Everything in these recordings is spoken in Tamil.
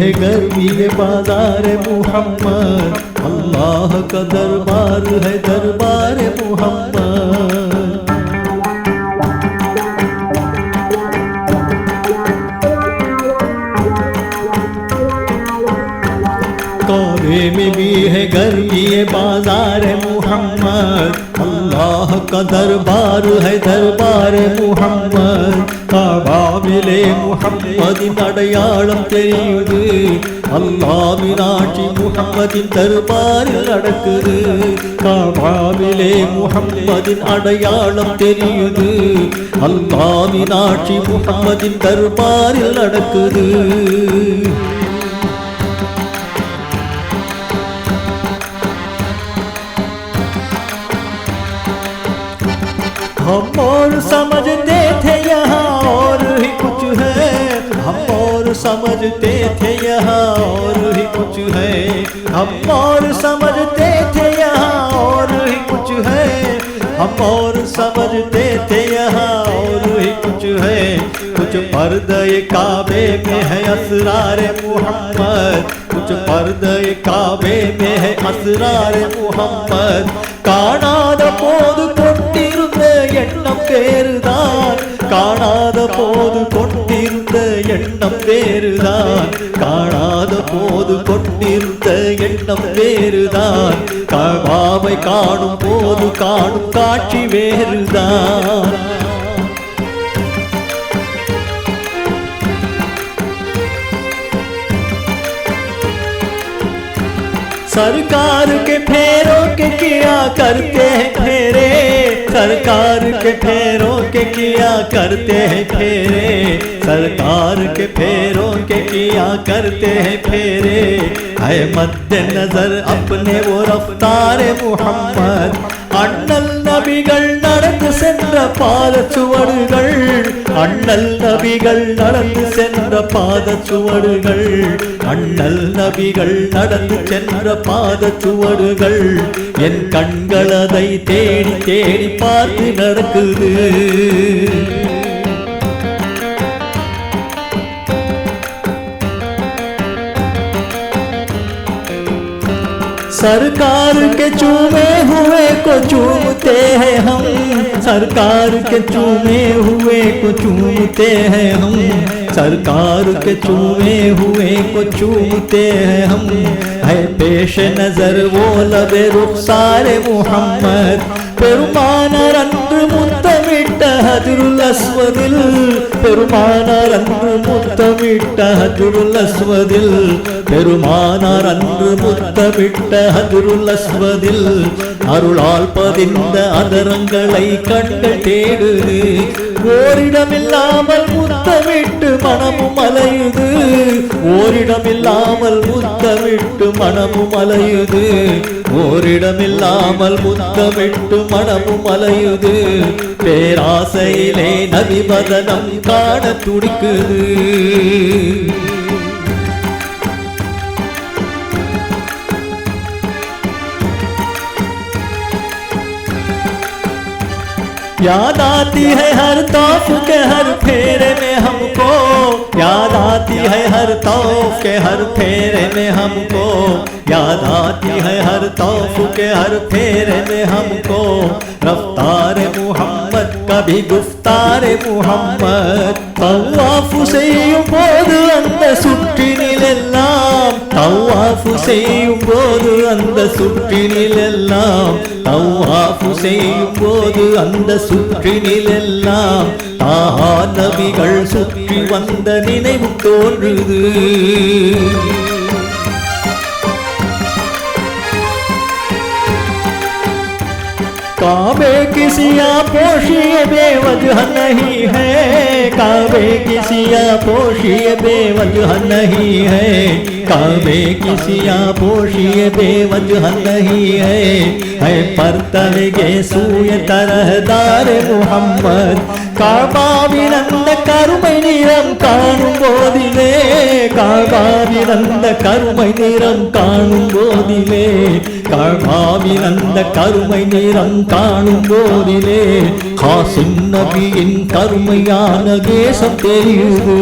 है भी है बाज़ार मोहम्मद। अल्लाह का दरबार है दरबार मोहम्मद। काबे में भी है गर्मी है बाज़ार मोहम्मद। अल्लाह का दरबार है दरबार मोहम्मद। காபாவிலே முகம்மதின் அடையாளம் தெரியுது அல்லாவின் ஆட்சி முகம்மதின் தர்பாரில் நடக்குது காபாவிலே முகம்மதின் அடையாளம் தெரியுது அல்லாவின் ஆட்சி முகம்மதின் தர்பாரில் நடக்குது हम और समझते समझते थे यहाँ और ही कुछ है। हम और समझते थे यहाँ और ही कुछ है। हम और समझते थे यहाँ और ही कुछ है। कुछ पर्द काबे में है असरार मोहम्मद। कुछ पर्द काबे में है असरार मोहम्मद। काना दोध எண்ணம் வேறுதான். காணாத போது கொண்டிருந்த எண்ணம் வேறுதான். காணாத போது கொண்டிருந்த எண்ணம் வேறுதான். காபாவை காணும் போது காணும் காட்சி வேறுதான். सरकार के फेरों के किया करते हैं फेरे सरकार के फेरों के किया करते हैं फेरे सरकार के फेरों के किया करते हैं फेरे है मद्दे नजर अपने वो रफ्तार मोहम्मद அண்ணல் நபிகள் நடந்து சென்ற பாத சுவடுகள் அண்ணல் நபிகள் நடந்து சென்ற பாத சுவடுகள் அண்ணல் நபிகள் நடந்து சென்ற பாத சுவடுகள் என் கண்கள் அதை தேடி தேடி பார்த்து நடக்குது सरकार के चूमे हुए को चूमते हैं हम सरकार के चूमे हुए को चूमते हैं हम सरकार के चूमे हुए को चूमते हैं हम। है पेश नज़र, वो लबे रुख सारे मुहम्मद। मान रन முத்தமிட்ட அஸ்வதில் பெருமானார் அன்று முத்தமிட்ட ஹஜருல் அஸ்வதில் பெருமானார் அன்று முத்தமிட்ட ஹஜருல் அஸ்வதில் அருளால் பதிந்த அதரங்களை கண்கள் தேடுது. ஓரிடமில்லாமல் முத்தமிட்டு மனமும் ஓரிடமில்லாமல் முத்தமிட்டு மனமும் அலையுது ஓரிடமில்லாமல் முத்தமிட்டு மனமும் அலையுது பேராசையிலே நதிபதனம் காண துடிக்குது. याद आती है हर तौफ के हर फेरे में हमको। याद आती है हर तौफ के हर फेरे में हमको। याद आती है हर तौफ के हर फेरे में हमको। रफ्तार मोहम्मद, कभी गुफ्तार मोहम्मद। तवाफ से बोध सुट्टी नीला தவாஃபு செய்யும் போது அந்த சுற்றினிலெல்லாம் தவாஃபு செய்யும் போது அந்த சுற்றினிலெல்லாம் ஆஹா நபிகள் சுற்றி வந்த நினைவு தோன்றுது काबे किसिया पोषिए बेवजह नहीं है काबे किसिया पोषिए बेवजह नहीं है काबे किसिया पोषिए बेवजह नहीं है है परतलगे सूय तरहदार முகம்மது காபாவினந்த கருமை நிறம் காணும் போதிலே காபாவினந்த கருமை நிறம் காணும் போதிலே காபாவினந்த கருமை நிறம் காணும் போதிலே காசிம் நபியின் கருமையான தேசம் தெரியுது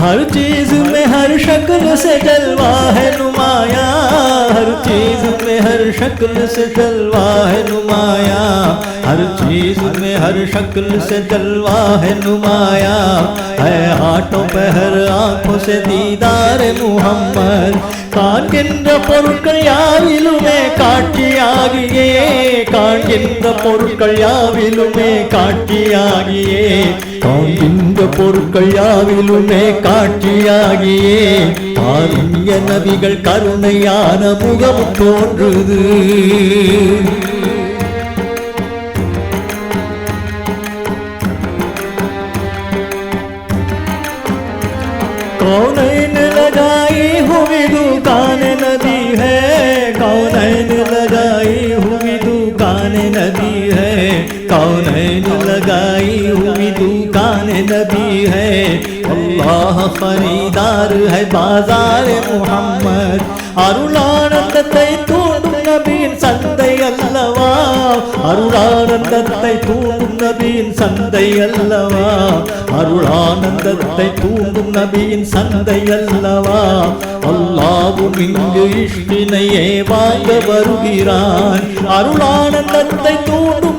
हर चीज़ में हर शक्ल से जलवा है नुमाया। हर चीज़ में हर शक्ल से जलवा है नुमाया। हर चीज़ में हर शक्ल से जलवा है नुमाया। है हाथों पे हर आँखों से दीदार मुहम्मद। കാൺകിന്റെ പൊരുക്കൾ യാവിലുമേ കാട്ടിയാകിയേ കാൺകിന്റെ പൊരുക്കൾ യാവിലുമേ കാട്ടിയാകിയേ காண்கின்ற பொருட்கள் யாவிலுமே காட்சியாகியே காருண்ய நபிகள் கருணையான முகம் தோன்றுது कौन लगाई हुई दुकान नदी है कौन लगाई हुई दुकान नदी है कौन लगाई हुई दुकान नदी है अल्लाह खरीदार है बाजार मोहम्मद அருளானந்தத்தை தூண்டும் நபியின் சந்தை அல்லவா அருளானந்தத்தை தூண்டும் நபியின் சந்தை அல்லவா அருளானந்தத்தை தூண்டும் நபியின் சந்தை அல்லவா அல்லாவும் இங்கு இஷ்டினையே வாங்க வருகிறான் அருளானந்தத்தை தூண்டும் நபியின் சந்தை அல்லவா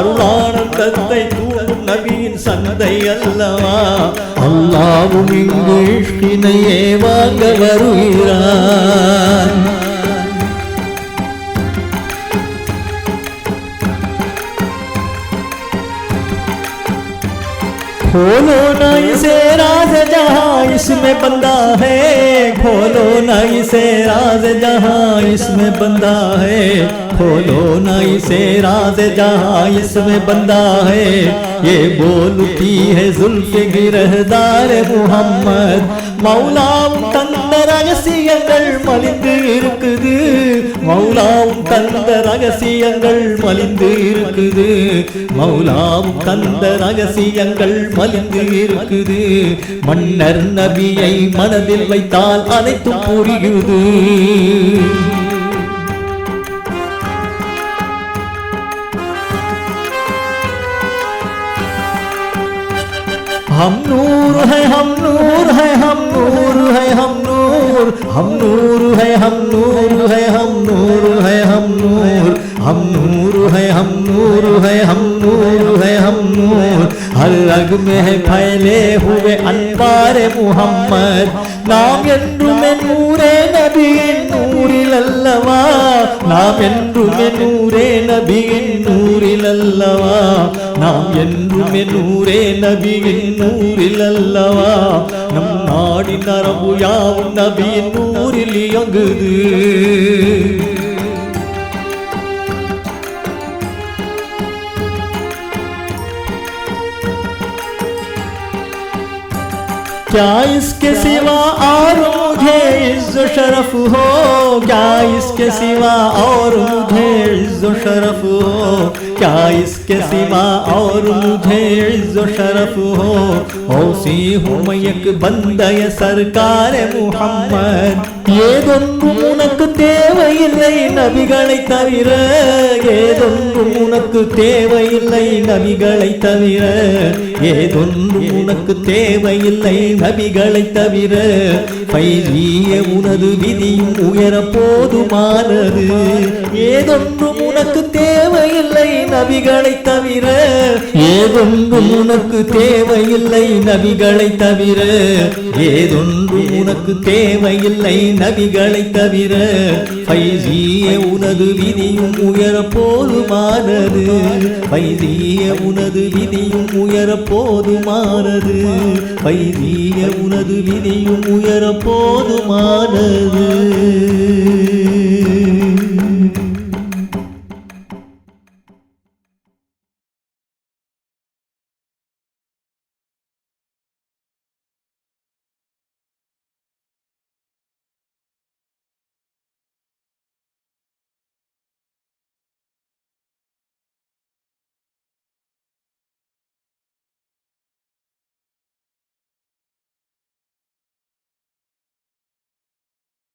அருளானந்தத்தை தூண்டும் நபியின் சந்தை அல்லவா? அல்லாவும் இங்கு இஷ்டினையே வாங்க வருகிறான் खोलो ना इसे राज जहाँ इसमें बंदा है। खोलो ना इसे राज जहाँ इसमें बंदा है। खोलो ना इसे राज जहाँ इसमें बंदा है। ये बोलती है जुल्फ गिरहदार मोहम्मद। मौला तन ரகசியங்கள் மலிந்து இருக்குது மௌலாவும் தந்த ரகசியங்கள் மலிந்து இருக்குது மௌலாவும் தந்த ரகசியங்கள் மலிந்து இருக்குது மன்னர் நபியை மனதில் வைத்தால் அனைத்தும் புரியுது हम नूर है हम नूर है हम नूर है हम नूर हम नूर है हम नूर है हम नूर है हम नूर हम नूर है हम नूर है हम नूर है हम नूर हर रग में है फैले हुए अनवार मुहम्मद நாம் என்றுமே நூரே நபியின் நூறில் அல்லவா நாம் என்றுமே நூரே நபியின் நூறில் அல்லவா நாம் என்றுமே நூரே நபியின் நூறில் அல்லவா நம் நாடி நரம்பு யாவும் நபியின் நூறில் இயங்குது क्या इसके सिवा और मुझे इज्जो शरफ हो क्या इसके सिवा और मुझे इज्जो शरफ हो क्या इसके सिवा और मुझे इज्जो शरफ हो औसी हूँ मैं एक बंदय सरकार முஹம்மத் ஏதொன்றும் உனக்கு தேவையில்லை நபிகளை தவிர ஏதொன்றும் உனக்கு தேவையில்லை நபிகளை தவிர ஏதொன்றும் உனக்கு தேவையில்லை நபிகளை தவிர பைதிய உனது விதியும் உயர போதுமானது ஏதொன்றும் உனக்கு தேவையில்லை நபிகளை தவிர. ஏதொன்றும் உனக்கு தேவையில்லை நபிகளை தவிர. ஏதொன்றும் உனக்கு தேவையில்லை நபிகளை தவிர. பைசிய உனது விதியும் உயர போதுமானது. பைதிய உனது விதியும் உயர போதுமானது. பைதிய உனது விதியும் உயர போதுமானது.